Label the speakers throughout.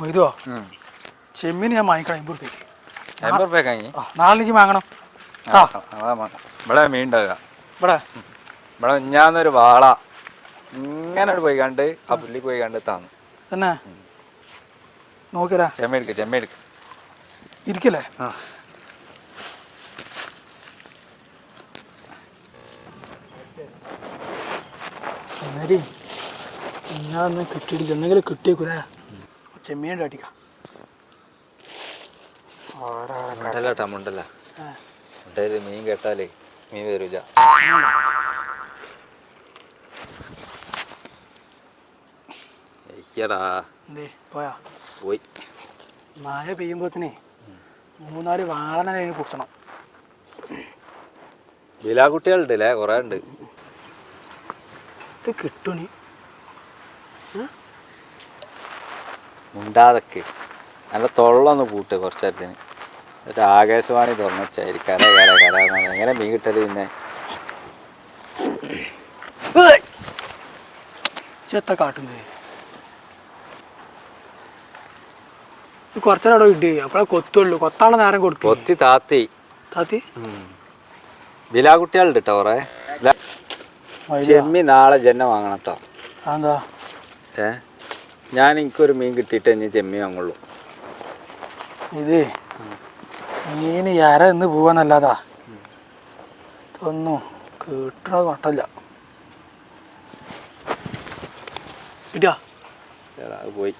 Speaker 1: മൊയ്തോ ചെമ്മീൻ ഞാൻ വാങ്ങിക്കണം അമ്പത് റുപ്യക്ക്.
Speaker 2: അമ്പത് റുപ്യ കഴിഞ്ഞ്
Speaker 1: ആ വാങ്ങണം.
Speaker 2: ഇവിടെ മീൻ ഉണ്ടാകുക
Speaker 1: ഇവിടെ?
Speaker 2: ഇവിടെ ഞാന്നൊരു വാള. ഇങ്ങനെ പോയി കണ്ട് ആ പുള്ളി പോയി കണ്ട് താന്നു.
Speaker 1: തന്നെ? നോക്കിരാ
Speaker 2: ചെമ്മ
Speaker 1: എടുക്ക
Speaker 2: ആ.
Speaker 1: എന്നേരി ഞാൻ കിട്ടിയിട്ടില്ല. എന്തെങ്കിലും കിട്ടിയേക്കൂലേ? ചെമ്മീൻ അടിക്കാം
Speaker 2: മുണ്ടല്ല കേട്ടാ മുണ്ടല്ല. മുണ്ടേത് മീൻ കേട്ടാലേ മീൻ വരൂല.
Speaker 1: പോയാ?
Speaker 2: പോയി.
Speaker 1: മഴ പെയ്യുമ്പോഴത്തേനെ മൂന്നാൽ വാളനെ അതിന് പൊട്ടണം.
Speaker 2: വിലാകുട്ടികളുണ്ടല്ലേ കുറേ ഉണ്ട്.
Speaker 1: ഇത് കിട്ടുണി
Speaker 2: മുണ്ടാതൊക്കെ. നല്ല തൊള്ളൊന്ന് പൂട്ട് കുറച്ച് നേരത്തിന് എന്നിട്ട് ആകാശവാണി തുറന്നുവെച്ചായി കര കര കര എന്നാണ്. എങ്ങനെ മീൻ കിട്ടൽ പിന്നെ?
Speaker 1: ചെത്ത കാട്ടുന്നത് ഇത് കുറച്ചേരം അവിടെ ഇട്ട് അപ്പോഴേ കൊത്തുള്ളൂ. കൊത്താനുള്ള നേരം കൊടുക്കും.
Speaker 2: കൊത്തി താത്തി.
Speaker 1: താത്തി?
Speaker 2: വിലാകുട്ടികളുണ്ട് കേട്ടോ കുറേ. ചെമ്മി നാളെ ജന്മ വാങ്ങണം കേട്ടോ
Speaker 1: എന്താ
Speaker 2: ഏ? ഞാൻ എനിക്കൊരു മീൻ കിട്ടിയിട്ട് ഇനി ചെമ്മീൻ വാങ്ങുള്ളൂ.
Speaker 1: ഇത് മീൻ ഇര എന്ന് പോവാന്നല്ലാതാ. ഇതൊന്നും കിട്ടണ വട്ടല്ല.
Speaker 2: ഇടാ അത് പോയി.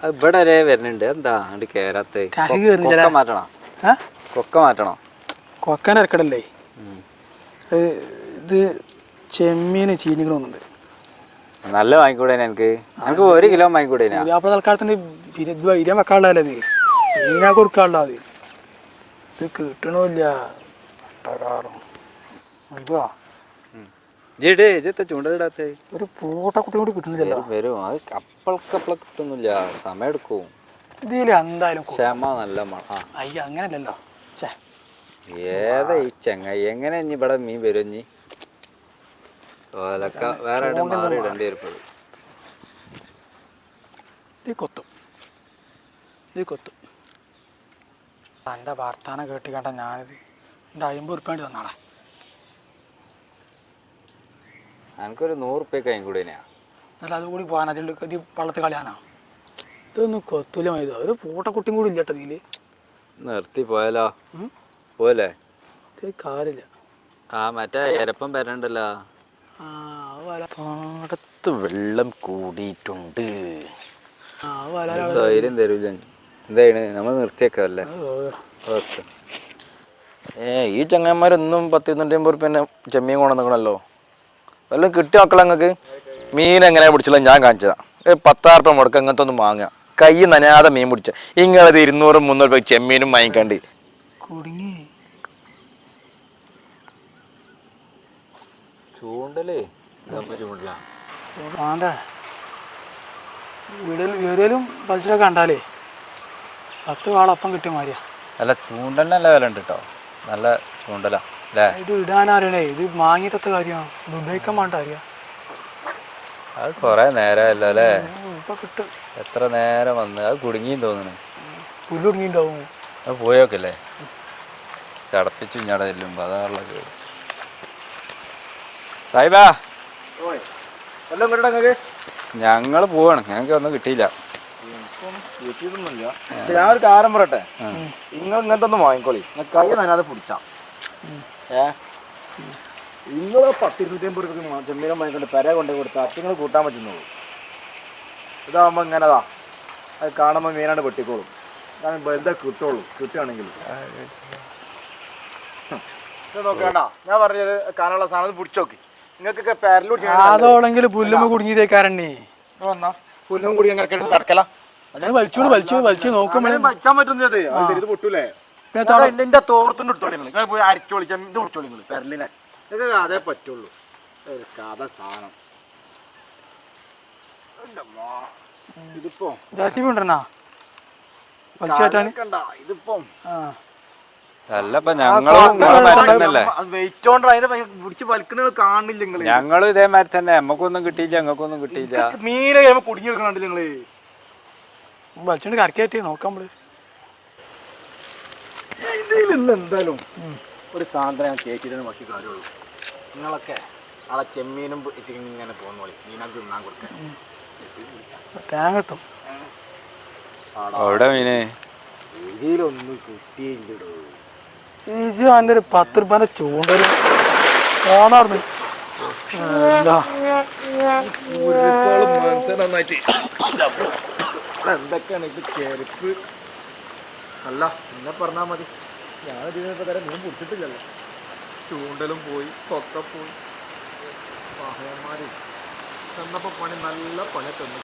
Speaker 2: അത് ഇവിടെ വരെ വരുന്നുണ്ട്. എന്താ അങ്ങോട്ട്
Speaker 1: മാറ്റണോ
Speaker 2: കൊക്ക മാറ്റണോ.
Speaker 1: കൊക്കനെ
Speaker 2: കൊക്ക മാറ്റണോ.
Speaker 1: കൊക്കനെ ഇറക്കടല്ലേ. ഇത് ചെമ്മീന് ചീനിക്കണമെന്നുണ്ട്
Speaker 2: നല്ല വാങ്ങിക്കൂടെ എനിക്ക്? എനിക്ക് ഒരു കിലോ വാങ്ങിക്കൂടെ
Speaker 1: അപ്പോൾ തൽക്കാലത്തിന് ഇരിയാൻ വെക്കാനുള്ളതല്ലേ ഇത് മീനാ കൊടുക്കാനുള്ള അത് ഇത് കിട്ടണില്ല. ടകാറും ഇതാ
Speaker 2: ജിഡ് ഇജത്തെ ചൂണ്ടിടാത്ത
Speaker 1: ഒരു പൂട്ട കുട്ടി കൂടി കിട്ടുന്നില്ലല്ലോ.
Speaker 2: വരും അത് കപ്പൾക്കപ്പള കിട്ടുന്നില്ല. സമയം എടുക്കും.
Speaker 1: എന്തായാലും
Speaker 2: ക്ഷമ നല്ല മ ആ.
Speaker 1: അയ്യ അങ്ങനല്ലല്ലോ. ഛേ.
Speaker 2: ഏതാ ഈ ചെങ്ങ എങ്ങനെ ഇനി ഇവിടെ മീൻ വരും ഇനി? ഓലക്ക വേറെ എവിടെ മാറി ഇടേണ്ടി വരും ഇപ്പത്.
Speaker 1: ഇത് കൊത്തും. ഇത് കൊത്തും. എന്റെ വർത്താനം കേട്ട് കണ്ട ഞാനിത് എന്റെ അമ്പത് ഉറുപ്പ്യ വേണ്ടി തന്നാളെ
Speaker 2: എനിക്കൊരു നൂറ് റുപ്യ കഴിഞ്ഞ കൂടെ
Speaker 1: എന്നാലും അതും കൂടി പോകാൻ അതിൽ ഇത് വള്ളത്തിൽ കളയാനാ. ഇതൊന്നും കൊത്തൂല മതി ഒരു പൂട്ടക്കുട്ടിയും കൂടി ഇല്ലട്ടോ ഇതിൽ
Speaker 2: നിർത്തി പോയാലോ. പോലെ
Speaker 1: കാര്യമില്ല.
Speaker 2: ആ മറ്റേ എരപ്പം വരണ്ടല്ലോ. പാടത്ത് വെള്ളം കൂടിയിട്ടുണ്ട്. സൗകര്യം തരൂല എന്താണ് നമ്മൾ നിർത്തിയേക്കല്ലേ
Speaker 3: ഏ ഈ ചങ്ങന്മാരൊന്നും പത്ത് ഇരുന്നൂറ്റി അമ്പത് റുപ്യ ചെമ്മീൻ കൊണ്ടുവന്നിക്കണല്ലോ വല്ലതും കിട്ടിയ മക്കളെ നിങ്ങൾക്ക് മീൻ എങ്ങനെ പിടിച്ചില്ല ഞാൻ കാണിച്ചതാ. ഏ പത്താറ് റുപ്യ മുടക്കം അങ്ങനത്തെ ഒന്നും വാങ്ങുക. കൈ നനയാതെ മീൻ പിടിച്ച. ഇങ്ങളത് ഇരുന്നൂറും മുന്നൂറ് രൂപ ചെമ്മീനും വാങ്ങിക്കണ്ടി.
Speaker 1: കുടുങ്ങി.
Speaker 2: ചൂണ്ടലേ ചൂണ്ടില്ല
Speaker 1: വേണ്ട വീടിൽ വീടിലും പലിശയൊക്കെ കണ്ടാലേ പത്ത് വാളപ്പം കിട്ടിയ മാതിരിയാ.
Speaker 2: അല്ല ചൂണ്ടലിന് നല്ല വില ഉണ്ട് കേട്ടോ നല്ല ചൂണ്ടല അല്ലേ?
Speaker 1: ഇത് ഇടാനറിയണേ ഇത് വാങ്ങിയിട്ടത്തെ കാര്യമാണ് ഇത് ഉപയോഗിക്കാൻ വേണ്ട അറിയാം
Speaker 2: അത് കൊറേ നേരമല്ലോ അല്ലേ?
Speaker 1: ഇപ്പൊ കിട്ടും.
Speaker 2: എത്ര നേരം വന്ന്? അത് കുടുങ്ങിയും തോന്നുന്നു.
Speaker 1: പുല്ല് കുടുങ്ങിണ്ടാവും
Speaker 2: അത് പോയോക്കല്ലേ? ചടപ്പിച്ചു ഇഞ്ഞടെ ചെല്ലുമ്പോ അതാണുള്ള സായിബാ
Speaker 3: വല്ലതും കിട്ടണം നിങ്ങൾക്ക്
Speaker 2: ഞങ്ങൾ പോവാണ്. ഞങ്ങൾക്ക് ഒന്നും കിട്ടിയില്ല.
Speaker 3: ഞാനൊരു കാരം പറയട്ടെ? നിങ്ങൾ ഇങ്ങനത്തെ ഒന്നും വാങ്ങിക്കോളി. കൈ നനാതെ പിടിച്ചാ. ഏ? നിങ്ങൾ പത്ത് ഇരുന്നൂറ്റി അമ്പത് രൂപ ചെമ്മീനം വാങ്ങിക്കൊണ്ട് പെര കൊണ്ടേ കൊടുത്താൽ അച്ഛങ്ങൾ കൂട്ടാൻ പറ്റുന്നുള്ളൂ. ഇതാകുമ്പോൾ ഇങ്ങനെതാ. അത് കാണുമ്പോൾ മീനാണ് വെട്ടിക്കോളും. കാരണം എന്താ കിട്ടുള്ളൂ? കിട്ടുകയാണെങ്കിൽ. നോക്കണ്ട ഞാൻ പറഞ്ഞത് കാണാനുള്ള സാധനം പിടിച്ചു നോക്കി. നിങ്ങൾക്കൊക്കെ പെരലൂട്ടി വന്നാ. പുല്ലും കൂടി അങ്ങനെ കിടക്കല.
Speaker 1: അങ്ങനെ വലിച്ചോട് വലിച്ചു വലിച്ചു നോക്കുമ്പോ
Speaker 3: വലിച്ചാൻ പറ്റുന്നത് ഇത്. പൊട്ടൂലേ? എന്റെ നിങ്ങൾ നിങ്ങൾ പോയി അരച്ചോളി ഇത് കുടിച്ചോളി നിങ്ങൾ പെരലിനെ. ഇതൊക്കെ അതേ പറ്റുള്ളൂ. കഥ സാധനം. ഇതിപ്പോ
Speaker 1: ജാസിബി ഉണ്ടെന്നാ
Speaker 3: ഇതിപ്പം
Speaker 1: ആ.
Speaker 2: അല്ല ഇപ്പൊ ഞങ്ങളും
Speaker 3: വെയിറ്റ് കൊണ്ട് അതിനെ പിടിച്ച് വലിക്കുന്നത് കാണില്ല നിങ്ങൾ.
Speaker 2: ഞങ്ങളും ഇതേമാതിരി തന്നെ നമ്മക്കൊന്നും കിട്ടിയില്ല ഞങ്ങൾക്കൊന്നും കിട്ടിയില്ല.
Speaker 3: മീനെ കുടുങ്ങി നിങ്ങൾ?
Speaker 1: വലിച്ചോണ്ട് കറക്കിയായിട്ട് നോക്കാം
Speaker 3: നമ്മൾ. എന്തായാലും ഒരു സാധനം ഞാൻ ബാക്കി കാര്യമുള്ളൂ. നിങ്ങളൊക്കെ ആളെ ചെമ്മീനും ഇങ്ങനെ പോകുന്ന പോലെ മീനൊക്കെ തിന്നാൻ കൊടുക്കാൻ.
Speaker 1: തേങ്ങ കിട്ടും
Speaker 2: അവിടെ മീനെ?
Speaker 3: ഇതിലൊന്നും കിട്ടിയില്ലടോ.
Speaker 1: ഇജു പത്ത് രൂപേന്റെ ചൂണ്ടൽ ഓണാർന്ന്
Speaker 3: അല്ല മതി. ഞാൻ ചൂണ്ടലും പോയി ഒക്കെ പോയി. പഹയന്മാര് തന്നപ്പോ പണി നല്ല പണി തന്നു